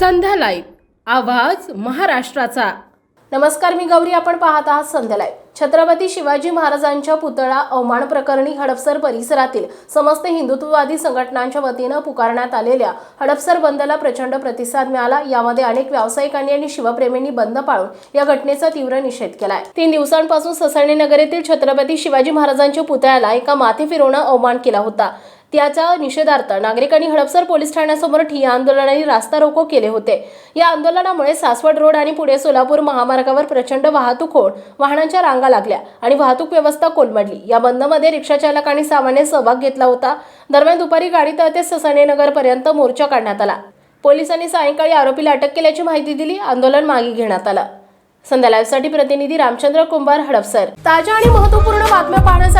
संध्या live आवाज महाराष्ट्राचा. नमस्कार मी गौरी. आपण पाहत आहात संध्या लाईव्ह छत्रपती शिवाजी महाराजांच्या पुतळा अवमान प्रकरणी हडपसर परिसरातील समस्त हिंदुत्ववादी संघटनांच्या वतीनं पुकारण्यात आलेल्या हडपसर बंदला प्रचंड प्रतिसाद मिळाला. यामध्ये अनेक व्यावसायिकांनी आणि शिवप्रेमींनी बंद पाळून या घटनेचा तीव्र निषेध केलाय. तीन दिवसांपासून ससाणे नगर येथील छत्रपती शिवाजी महाराजांच्या पुतळ्याला एका माथे फिरवणं अवमान केला होता. त्याच्या निषेधार्थ. नागरिकांनी हडपसर पोलीस ठाण्यासमोर ठिय्या आंदोलनाने रास्ता रोको केले होते. या आंदोलनामुळे सासवड रोड आणि पुढे सोलापूर महामार्गावर प्रचंड वाहतूक होऊन वाहनांच्या रांगा लागल्या आणि वाहतूक व्यवस्था कोलमडली. या बंदमध्ये रिक्षाचालक आणि सामान्य सहभाग घेतला होता. दरम्यान दुपारी गाडी तळ ससाणे पर्यंत मोर्चा काढण्यात आला. पोलिसांनी सायंकाळी आरोपीला अटक केल्याची माहिती दिली. आंदोलन मागे घेण्यात आलं. संध्या लाईव्हसाठी प्रतिनिधी रामचंद्र कुंभार हडपसर. ताज्या आणि महत्त्वपूर्ण बातम्या पाहण्यासाठी